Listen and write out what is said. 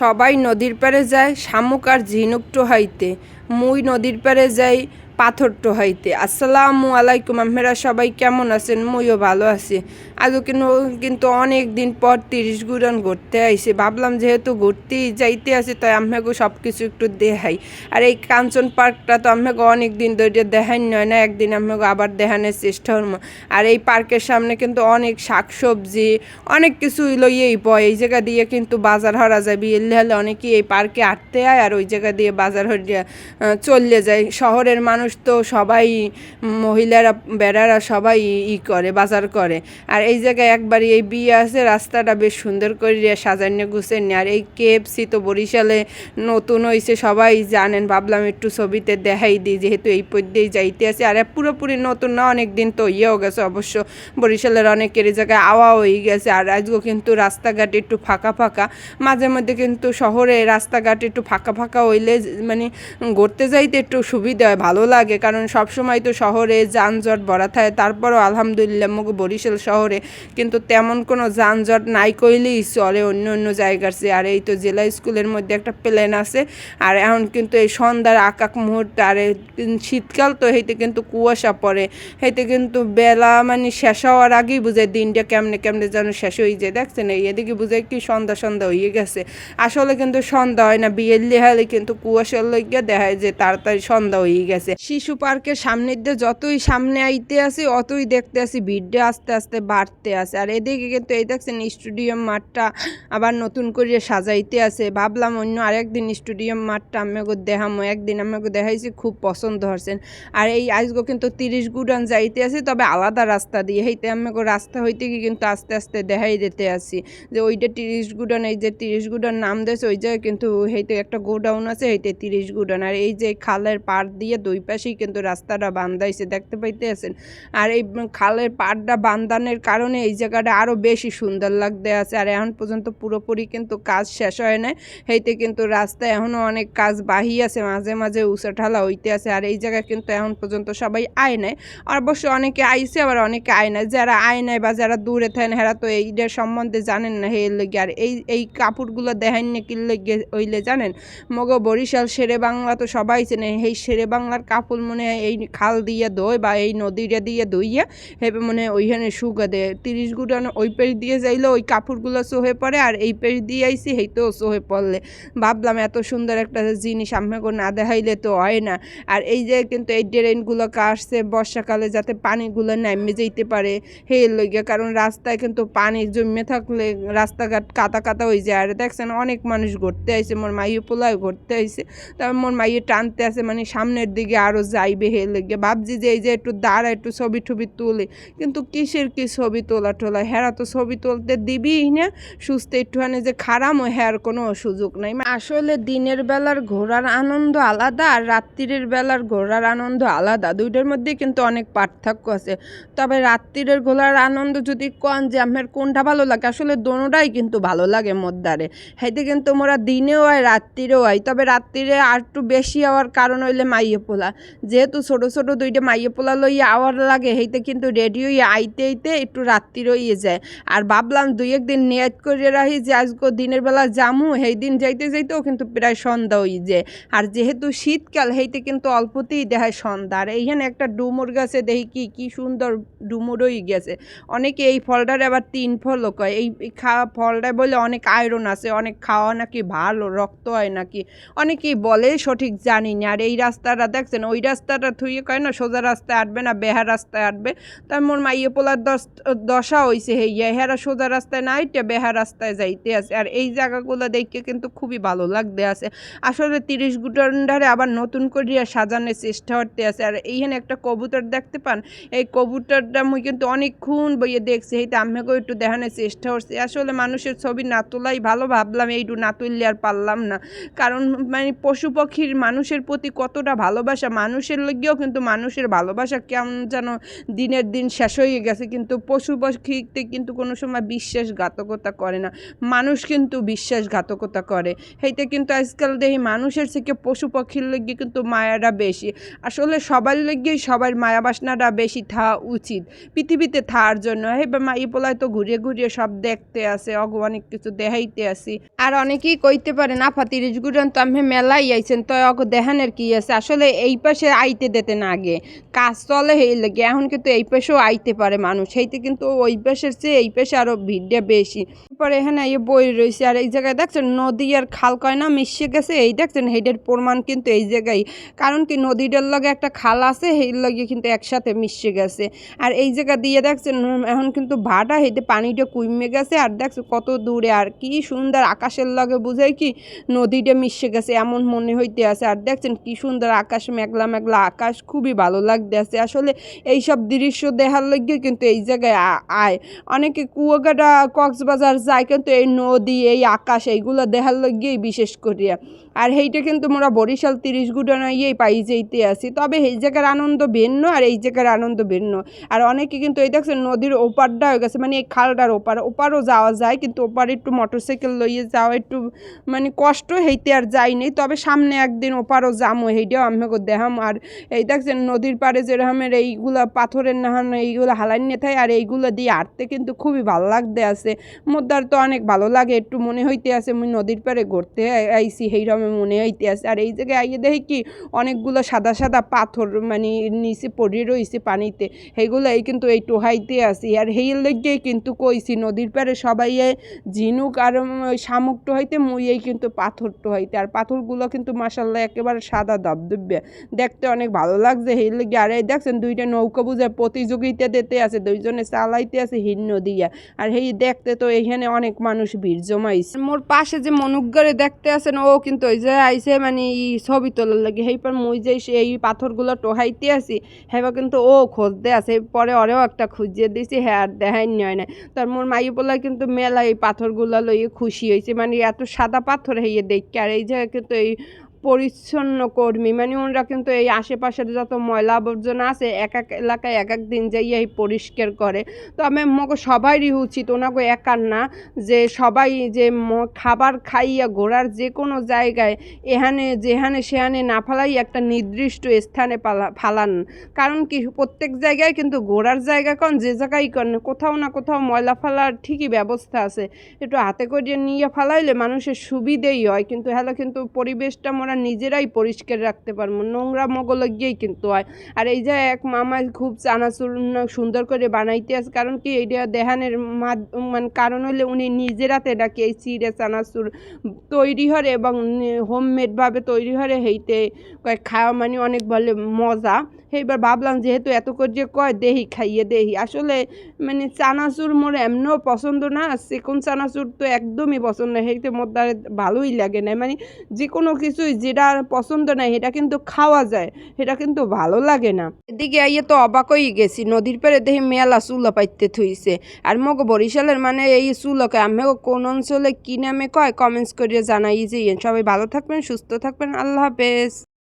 সবাই নদীর পাড়ে যায় শামুক আর ঝিনুক টোহাইতে। মুই নদীর পাড়ে যাই পাথর টোহাইতে। আসসালামু আলাইকুম আপনারা সবাই কেমন আছেন? মুইও ভালো আছি। আজও কিন্তু কিন্তু অনেক দিন পর তিরিশ গুড়ান ঘুরতে আইছে। ভাবলাম যেহেতু ঘুরতেই যাইতে আছে, তাই আপনাকে সব কিছু একটু দেখাই। আর এই কাঞ্চন পার্কটা তো আপনাকে অনেক দিন ধরে দেখাই নয় না, একদিন আপনাকে আবার দেখানোর চেষ্টা করব আর এই পার্কের সামনে কিন্তু অনেক শাকসবজি, অনেক কিছু লইয়েই পয় এই জায়গা দিয়ে কিন্তু বাজার হরা যায় বিয়েলে হলে অনেকেই এই পার্কে আটতে আয় আর ওই জায়গা দিয়ে বাজার হরিয়া চলে যায়। শহরের মানুষ তো সবাই মহিলারা, বেড়ারা সবাই ই করে, বাজার করে। আর এই জায়গায় একবারই এই বিয়ে আছে, রাস্তাটা বেশ সুন্দর করে সাজান্য গুছেন আর এই কেএফসি তো বরিশালে নতুন হয়েছে সবাই জানেন। ভাবলাম একটু ছবিতে দেখাই দিই, যেহেতু এই পদ্যেই যাইতে আছে। আর পুরোপুরি নতুন না অনেক দিন তো ইয়েও গেছে অবশ্য। বরিশালের অনেকের এই জায়গায় আওয়া হয়ে গেছে। আর আজকেও কিন্তু রাস্তাঘাট একটু ফাঁকা ফাঁকা। মাঝে মধ্যে কিন্তু শহরে রাস্তাঘাট একটু ফাঁকা ফাঁকা হইলে মানে ঘুরতে যাইতে একটু সুবিধা হয়, ভালো লাগে কারণ সব সময় তো শহরে যানজট ভরা থাকে তারপরও আলহামদুলিল্লাহ মুখ বরিশাল শহরে কিন্তু তেমন কোনো যানজট নাই কইলেই চলে অন্য অন্য জায়গার চেয়ে। আর এই তো জেলা স্কুলের মধ্যে একটা প্লেন আছে, আর এখন কিন্তু এই সন্ধ্যার আকাক মুহূর্তে, আর শীতকাল তো হেইতে কিন্তু কুয়াশা পড়ে, হেইতে কিন্তু বেলা মানে শেষ হওয়ার আগেই বুঝে দিনটা কেমনে কেমনে যেন শেষ হয়ে যায়। দেখছেন, এই এদিকে বুঝে কি সন্ধ্যা সন্ধ্যা হয়ে গেছে। আসলে কিন্তু সন্ধ্যা হয় না, বিয়ের লেহালে কিন্তু কুয়াশার লইগা দেখা যায় যে তাড়াতাড়ি সন্ধ্যা হয়ে গেছে। শিশু পার্কের সামনের দিয়ে যতই সামনে আইতে আসি, অতই দেখতে আসি। ভিড়টা আস্তে আস্তে বাড়তে আসে। আর এদিকে কিন্তু এই দেখছেন স্টেডিয়াম মাঠটা আবার নতুন করে সাজাইতে আসে। ভাবলাম অন্য আরেকদিন স্টেডিয়াম মাঠটা আমাকে দেখামো। একদিন আমাকে দেখাইছি, খুব পছন্দ হচ্ছেন আর এই আজগো কিন্তু তিরিশ গুডান যাইতে আছে তবে আলাদা রাস্তা দিয়ে। হেইতে আমাকে রাস্তা হইতে গিয়ে কিন্তু আস্তে আস্তে দেখাই দিতে আসি। যে ওইটা তিরিশ গুডান, এই যে তিরিশ গুডান নাম দিয়েছে, ওই জায়গায় কিন্তু হেইতে একটা গোডাউন আছে, হেইতে তিরিশ গুডান। আর এই যে খালের পাড় দিয়ে দুই পাশেই কিন্তু রাস্তাটা বান্ধাইছে, দেখতে পাইতে আছেন আর এই খালের পাড়টা বান্ধানের কারণে এই জায়গাটা আরও বেশি সুন্দর লাগতে আছে। আর এখন পর্যন্ত পুরোপুরি কিন্তু কাজ শেষ হয় না হেইতে কিন্তু রাস্তায় এখনও অনেক কাজ বাহি আছে, মাঝে মাঝে উঁচা ঠালা হইতে আছে। আর এই জায়গায় কিন্তু এখন পর্যন্ত সবাই আয় আর অবশ্য অনেকে আইছে, আবার অনেকে আয় নাই। যারা আয় নাই বা যারা দূরে থাকেন, হেরা তো এইটার সম্বন্ধে জানেন না হে লেগে। আর এই এই কাপড়গুলো দেখান না কি লেগে হইলে জানেন? মগো বরিশাল শেরে বাংলা তো সবাই চেনে। এই শেরে বাংলার কাপড় মনে হয় এই খাল দিয়ে ধোয় বা এই নদীটা দিয়ে ধুইয়া হেবে মনে হয় ওইখানে শুকা দেয়। তিরিশ গুটানো ওই পেজ দিয়ে যাইলে, ওই কাপড়গুলো সোহে পড়ে আর এই পেজ দিয়ে আইসি হেইতেও সোহে পড়লে। ভাবলাম এত সুন্দর একটা জিনিস আমাকে না দেখাইলে তো হয় না। আর এই যে কিন্তু এই ড্রেনগুলো কাটছে বর্ষাকালে যাতে পানিগুলো নামে যেতে পারে, হে লইগে, কারণ রাস্তায় কিন্তু পানি জমে থাকলে রাস্তাঘাট কাতা কাদা হয়ে যায়। আর দেখছেন অনেক মানুষ ঘুরতে আইছে, মোর মাইয়ে পোলায় ঘুরতে আইছে। তারপর মোর মাইয়ে টানতে আছে মানে সামনের দিকে আরও যাইবে হে লেগে। ভাবছি যে এই যে একটু দাঁড়া, একটু ছবি টবি তুলে। কিন্তু কিসের কি ছবি তোলা টোলা? হেরা তো ছবি তুলতে দিবিই না। সুস্থ একটুখানি যে খারাপ হেয়ার কোনো সুযোগ নাই। আসলে দিনের বেলার ঘোরার আনন্দ আলাদা আর রাত্রির বেলার ঘোরার আনন্দ আলাদা। দুইটার মধ্যে কিন্তু অনেক পার্থক্য আছে। তবে রাত্রিরের ঘোরার আনন্দ যদি কন যে আমার কোনটা ভালো লাগে? আসলে দোনোটাই কিন্তু ভালো লাগে মদ্দারে হেঁটে কিন্তু মোরা দিনেও হয় রাত্রিরেও হয় তবে রাত্রিরে আর একটু বেশি হওয়ার কারণ হইলে মাইয়ে পোলা। যেহেতু ছোটো ছোটো দুইটা মাইয়ে পোলা লইয়া আওয়ার লাগে, হেইতে কিন্তু রেডি হইয়া আইতে আইতে একটু রাত্রি রইয়ে যায়। আর ভাবলাম দুই একদিন নিয়ত করে রাখি যে আজকে দিনের বেলা জামু সেই দিন যাইতে যাইতেও কিন্তু প্রায় সন্ধ্যা হয়ে যায়। আর যেহেতু শীতকাল, হেইতে কিন্তু অল্পতেই দেখায় সন্ধ্যা। আর এইখানে একটা ডুমুর গাছে দেখি কি কি সুন্দর ডুমুর হয়ে গেছে। অনেকে এই ফলটার আবার তিন ফলও কয়। এই খাওয়া ফলটা বলে অনেক আয়রন আছে, অনেক খাওয়া নাকি ভালো, রক্ত হয় নাকি? অনেকেই বলে সঠিক জানি না। আর এই রাস্তাটা দেখছেন ওই রাস্তাটা থুয়ে কয় না, সোজা রাস্তায় আটবে না, বেহার রাস্তায় আটবে। তাই মোর মাইয়ে পোলার দশ হইছে হেইয়া হেরা সোজা রাস্তায় না আইটে বেহা রাস্তায় যাইতে আছে। আর এই জায়গাগুলো দেখে কিন্তু খুবই ভালো লাগতে আছে। আসলে তিরিশ গুটারে আবার নতুন করিয়া সাজানোর চেষ্টা করতে আছে। আর এইখানে একটা কবুতর দেখতে পান? এই কবুতরটা মুই কিন্তু অনেকক্ষণ বইয়ে দেখছি। এইটা আমিকেও একটু দেখানোর চেষ্টা করছি। আসলে মানুষের ছবি না তোলাই ভালো ভাবলাম, এইটু না তুললে আর পারলাম না। কারণ মানে পশু পাখির মানুষের প্রতি কতটা ভালোবাসা মানুষের লগিয়েও কিন্তু মানুষের ভালোবাসা কেমন যেন দিনের দিন শেষ হয়ে গেছে, কিন্তু পশু পাখিতে কিন্তু কোনো সময় বিশ্বাসঘাতকতা করে না। মানুষ কিন্তু বিশ্বাসঘাতকতা করে। সেইতে কিন্তু আজকাল দেখি মানুষের থেকে পশু পাখির লগে কিন্তু মায়াটা বেশি। আসলে সবার লগেই সবার মায়া বাসনাটা বেশি থাকা উচিত। পৃথিবীতে থাকার জন্য। হে মাই পোলায় তো ঘুরিয়ে ঘুরিয়ে সব দেখতে আসে অগ অনেক কিছু দেখাইতে আসি। আর অনেকেই কইতে পারে, না ফা তিরিশ গুড়ন তো আমি মেলাই আইছেন, তো অগ দেখানের কি আছে? আসলে এই পাশে আইতে দিতে না আগে। কাজ চলে এই লাগে, এখন কিন্তু এই পাশেও আইতে পারে মানুষ। সেইতে কিন্তু ওই পাশের চেয়ে এই পাশে আরও ভিড়টা বেশি। পরে এখানে এই বই রয়েছে, আর এই জায়গায় দেখছেন নদী আর খাল কয় না মিশে গেছে। এই দেখছেন হেডের প্রমাণ কিন্তু এই জায়গায়। কারণ কি নদীটার লগে একটা খাল আছে সেই লগে কিন্তু একসাথে মিশে গেছে। আর এই জায়গা দিয়ে দেখছেন এখন কিন্তু ভাটা হেঁটে পানিটা কুইমে গেছে। আর দেখছ কত দূরে, আর কি সুন্দর আকাশের লগে বুঝাই কি নদীটা মিশে গেছে, এমন মনে হইতে আছে। আর দেখছেন কি সুন্দর আকাশ মেঘলা মেঘলা আকাশ খুবই ভালো লাগতেছে। আসলে এইসব দৃশ্য দেখার লাগে কিন্তু এই জায়গায় আয়। অনেকে কুয়াকাটা, কক্সবাজার যায় কিন্তু এই নদী, এই আকাশ, এইগুলো দেখার লাগিয়েই বিশেষ করিয়া। আর সেইটা কিন্তু মোরা বরিশাল তিরিশ গুডানা ইয়েই পাই যেইতে আছি তবে এই জায়গার আনন্দ ভিন্ন আর এই জায়গার আনন্দ ভিন্ন। আর অনেকে কিন্তু এই দেখছেন নদীর ওপারটা হয়ে গেছে মানে এই খালটার ওপার, ওপারও যাওয়া যায়, কিন্তু ওপারে একটু মোটরসাইকেল লইয়ে যাওয়া একটু মানে কষ্ট হইতে আর যাইনি তবে সামনে একদিন ওপারও যামো সেইটাও আমাকে দেখাম আর এই দেখছেন নদীর পাড়ে যেরকমের এইগুলা পাথরের নাহান এইগুলো হালাই নিয়ে থাকে, আর এইগুলো দিয়ে আটতে কিন্তু খুবই ভালো লাগতে আছে মোদ্দার তো অনেক ভালো লাগে, একটু মনে হইতে আছে মুই নদীর পাড়ে ঘুরতে আই- আইছি সেইরকম মনে হইতে আছে আর এই জায়গায় আইয়ে দেখি কি অনেকগুলো সাদা সাদা পাথর মানে নিচে পড়ে রইছে পানিতে। সেইগুলো এই কিন্তু এই টোহাইতে আছি। আর সেই লেগেই কিন্তু কইছি, নদীর পাড়ে সবাই ঝিনুক আর শামুক টোহাইতে এই কিন্তু পাথর টোহাইতে। আর পাথরগুলো কিন্তু মাসাল্লাহ একেবারে সাদা দবদবে দেখতে অনেক ভালো লাগছে সেই লেগে। আর এই দেখছেন দুইটা নৌকা বুঝে প্রতিযোগিতা দিতে আছে, দুইজনে চালাইতে আছে হিন নদিয়া আর সেই দেখতে তো এখানে অনেক মানুষ ভিড় জমাইছে। মোর পাশে যে মনুকগড়ে দেখতে আছেন, ও কিন্তু ওই যে আইসে মানে ই ছবি তোলার লাগে। সেই পর মুই যে সেই পাথরগুলো টোহাইতে আসি হেবা কিন্তু ও খোঁজ খোঁজতে আছে পরে ওরেও একটা খুঁজিয়ে দিছি হ্যাঁ আর দেখাই নয় না তার মোর মাই বলা কিন্তু মেলা এই পাথরগুলো লইয়ে খুশি হয়েছে মানে এত সাদা পাথর হইয়ে দেখি। আর এই যে কিন্তু এই পরিচ্ছন্ন কর্মী মানে ওনারা কিন্তু এই আশেপাশের যত ময়লা আবর্জনা আছে, এক এক এলাকায় এক এক দিন যাইয়া এই পরিষ্কার করে। তো আমি মগো সবারই উচিত ওনাকে একার না, যে সবাই যে খাবার খাইয়া ঘোরার যে কোনো জায়গায় এখানে যেখানে সেখানে না ফালাই একটা নির্দিষ্ট স্থানে পালা, ফালান। কারণ কি, প্রত্যেক জায়গায় কিন্তু ঘোরার জায়গা কোন, যে জায়গায় কোন, কোথাও না কোথাও ময়লা ফেলার ঠিকই ব্যবস্থা আছে। একটু হাতে করে নিয়ে ফালাইলে মানুষের সুবিধেই হয়, কিন্তু হ্যালো, কিন্তু পরিবেশটা আমরা নিজেরাই পরিষ্কার রাখতে পারব। নোংরা মগলে গিয়েই কিন্তু হয়। আর এই যে এক মামা খুব চানাচুর সুন্দর করে বানাইতে আছে কারণ কি এইটা দেহানের মানে কারণ হলে উনি নিজেরাতে এটাকে এই চিড়ে চানাচুর তৈরি হরে এবং হোমমেডভাবে তৈরি হরে হেইতে খাওয়া মানে অনেক বলে মজা। সেইবার ভাবলাম যেহেতু এত করে যে কয়, দেহি খাইয়ে দেহি। আসলে মানে চানাচুর মোর এমনও পছন্দ না সেকোন চানাচুর তো একদমই পছন্দ না। সেইতে মোর দ্বারা ভালোই লাগে না। মানে যে কোনো কিছুই যেটা পছন্দ নাই, সেটা কিন্তু খাওয়া যায়, সেটা কিন্তু ভালো লাগে না। এদিকে আইয়ে তো অবাক হয়ে গেছি, নদীর পেরে দেখি মেলা চুলা পাইতে থইছে। আর মগ বরিশালের মানে এই চুলকে আমি কোন অঞ্চলে কি নামে কয় কমেন্টস করিয়ে জানাই যে সবাই ভালো থাকবেন, সুস্থ থাকবেন, আল্লাহ হাফেজ।